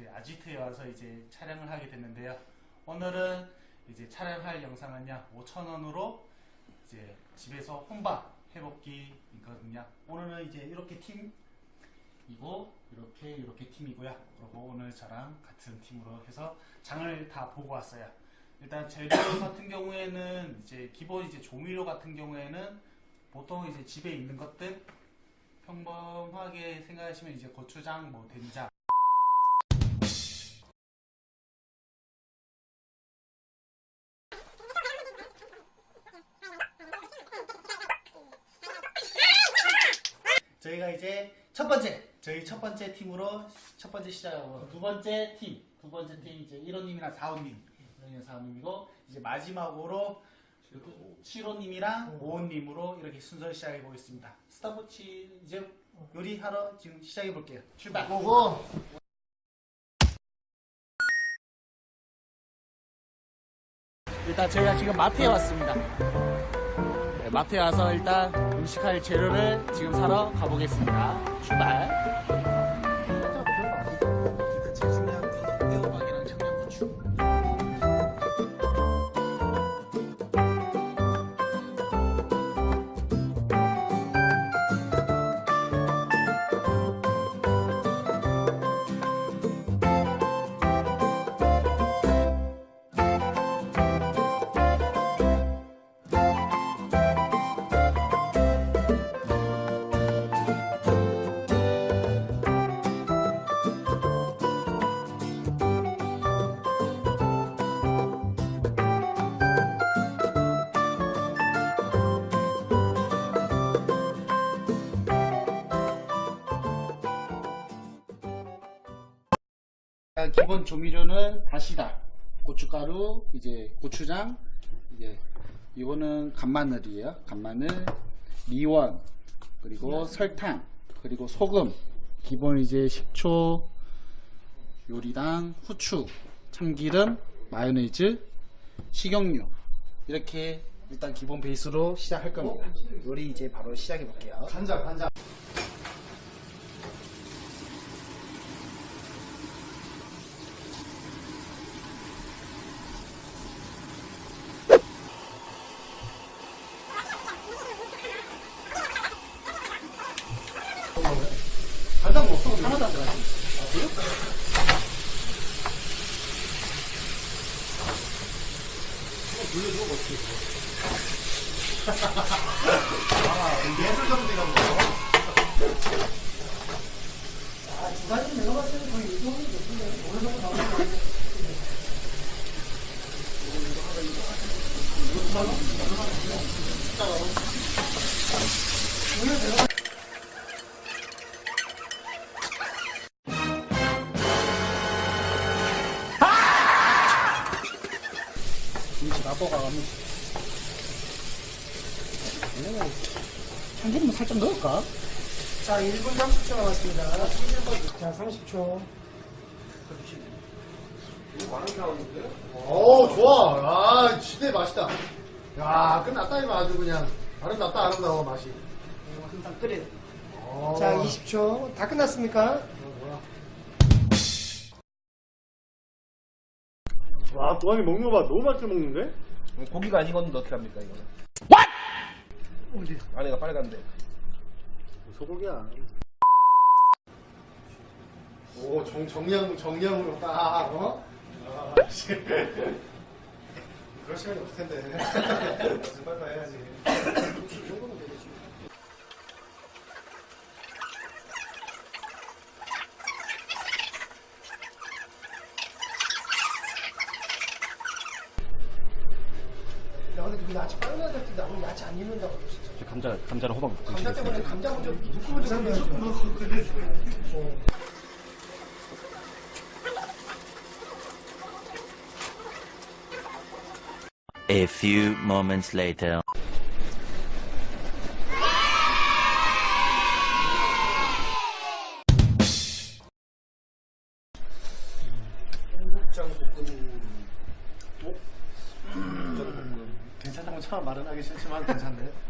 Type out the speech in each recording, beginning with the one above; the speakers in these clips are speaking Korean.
저희 아지트에 와서 이제 촬영을 하게 됐는데요. 오늘은 이제 촬영할 영상은요 5,000원으로 이제 집에서 혼밥 해먹기 있거든요. 오늘은 이제 이렇게 팀이고 이렇게 이렇게 팀이고요. 그리고 오늘 저랑 같은 팀으로 해서 장을 다 보고 왔어요. 일단 재료 같은 경우에는 이제 기본 이제 조미료 같은 경우에는 보통 이제 집에 있는 것들 평범하게 생각하시면 이제 고추장, 뭐 된장. 저희가 이제 첫 번째 저희 첫 번째 팀으로 첫 번째 시작하고 두 번째 팀, 두 번째 팀 이제 1호님이랑 4호님, 1호님 4호님이고 이제 마지막으로 7호님이랑 5호님으로 이렇게 순서를 시작해 보겠습니다. 스타부치 이제 요리하러 지금 시작해 볼게요. 출발. 보고 일단 저희가 지금 마트에 왔습니다. 네, 마트에 와서 일단 음식할 재료를 지금 사러 가보겠습니다. 출발. 자, 기본 조미료는 다시다, 고춧가루, 이제 고추장, 이제 이거는 간마늘이에요. 간마늘, 미원, 그리고 설탕, 그리고 소금, 기본 이제 식초, 요리당, 후추, 참기름, 마요네즈, 식용유 이렇게 일단 기본 베이스로 시작할 겁니다. 요리 이제 바로 시작해 볼게요. 간장 간장 뭐 없어 하나도 안 들어가지 김치 맛보가 가면 참기름 살짝 넣을까? 자, 1분 30초 남았습니다. 자, 30초. 오, 좋아. 아, 진짜 맛있다. 야, 끝났다, 이거 아주 그냥. 아름답다, 아름다워, 맛이. 항상 끓여. 오. 자, 20초. 다 끝났습니까? 와, 또한이 먹는 거 봐. 너무 맛있게 먹는데? 고기가 안 익었는데 어떻게 합니까 이거는? 안에가 빨간데 소고기야. 오, 정, 정량, 정량으로 딱, 어? 아, 씨. 그럴 시간이 없을 텐데. 무슨 빨리 해야지. 이 정도면 되겠지. 야, 야채 나갈 때 나오면 야채 안 익는다고 진짜. 감자 감자랑 호박 감자 때문에 감자 먼저 넣고 먼저 하면 A few moments later. 하기 싫지만 괜찮네.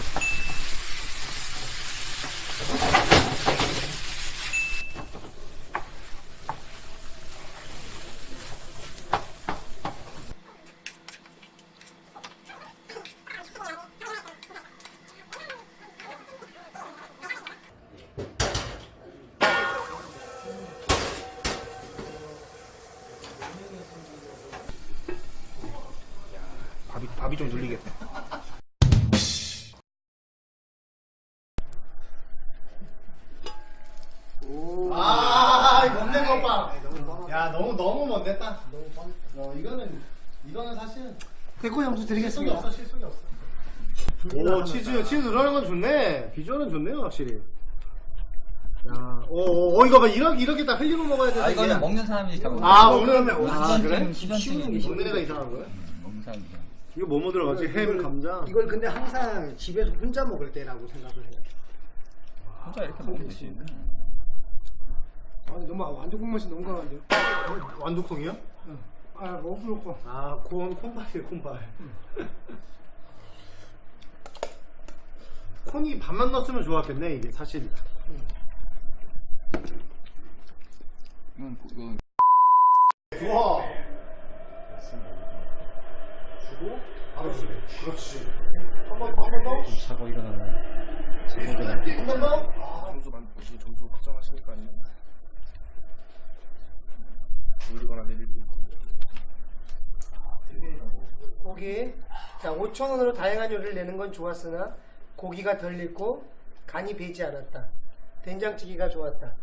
야, 너무, 너무 못냈다. 어, 이거는, 이거는 사실은 백호 점수 실속이 드리겠습니다. 없어, 실속이 없어. 오 치즈 치즈 들어가는 건 좋네. 비주얼은 좋네요 확실히. 야, 오, 오, 오 이거 봐 이렇게 이렇게 딱 흘리고 먹어야 돼. 아 이거는 먹는 사람이 잘못. 아 그러면 아 그래? 시전증이 먹는 애가 이상한 거야? 먹는 사람이. 이거 뭐 뭐 들어가지? 햄, 감자. 이걸 근데 항상 집에서 혼자 먹을 때라고 생각을 해요. 혼자 이렇게 먹으면 되지. 아, 너무 완두국 맛이 너무 강한데요? 완두콩이요? 아, 뭐 부럽고. 아, 콘 콘발이에요, 콘발. 콘이 반만 넣었으면 좋았겠네, 이게 사실. 이건 이건 좋아. 주고, 바로 주고. 그렇지. 한 번 더, 한 번 더. 자고 일어나면 한번 더. 점수 만 보시 점수 확정하시니까 아니면 올리거나 내리고 고기. 자, 5,000원으로 다양한 요리를 내는 건 좋았으나 고기가 덜 익고 간이 배지 않았다. 된장찌개가 좋았다.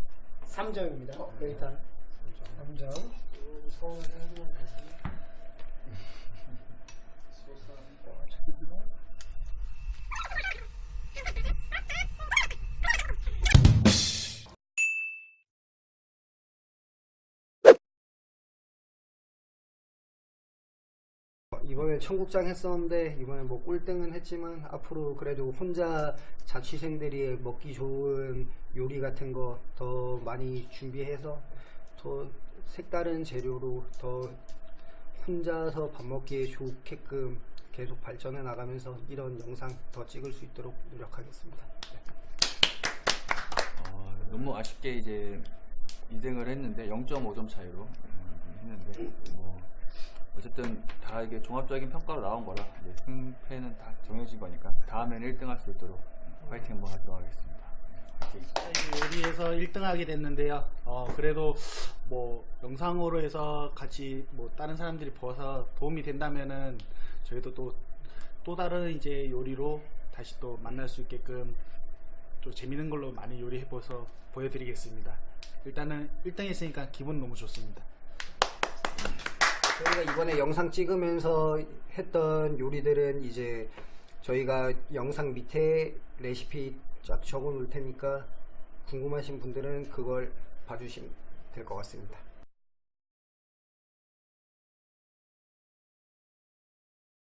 3점입니다. 일단 3점. 이번에 청국장 했었는데 이번에 뭐 꼴등은 했지만 앞으로 그래도 혼자 자취생들이 먹기 좋은 요리 같은 거 더 많이 준비해서 더 색다른 재료로 더 혼자서 밥 먹기에 좋게끔 계속 발전해 나가면서 이런 영상 더 찍을 수 있도록 노력하겠습니다. 어, 너무 아쉽게 이제 2등을 했는데 0.5점 차이로 음, 했는데 뭐 어쨌든 다 이게 종합적인 평가로 나온 거라 이제 승패는 다 정해진 거니까 다음에는 1등 할 수 있도록 파이팅 한번 하도록 하겠습니다. 파이팅. 요리에서 1등 하게 됐는데요. 어, 그래도 뭐 영상으로 해서 같이 뭐 다른 사람들이 보아서 도움이 된다면은 저희도 또 또 다른 이제 요리로 다시 또 만날 수 있게끔 좀 재밌는 걸로 많이 요리해보서 보여드리겠습니다. 일단은 1등 했으니까 기분 너무 좋습니다. 저희가 이번에 영상 찍으면서 했던 요리들은 이제 저희가 영상 밑에 레시피 쫙 적어 놓을 테니까 궁금하신 분들은 그걸 봐주시면 될 것 같습니다.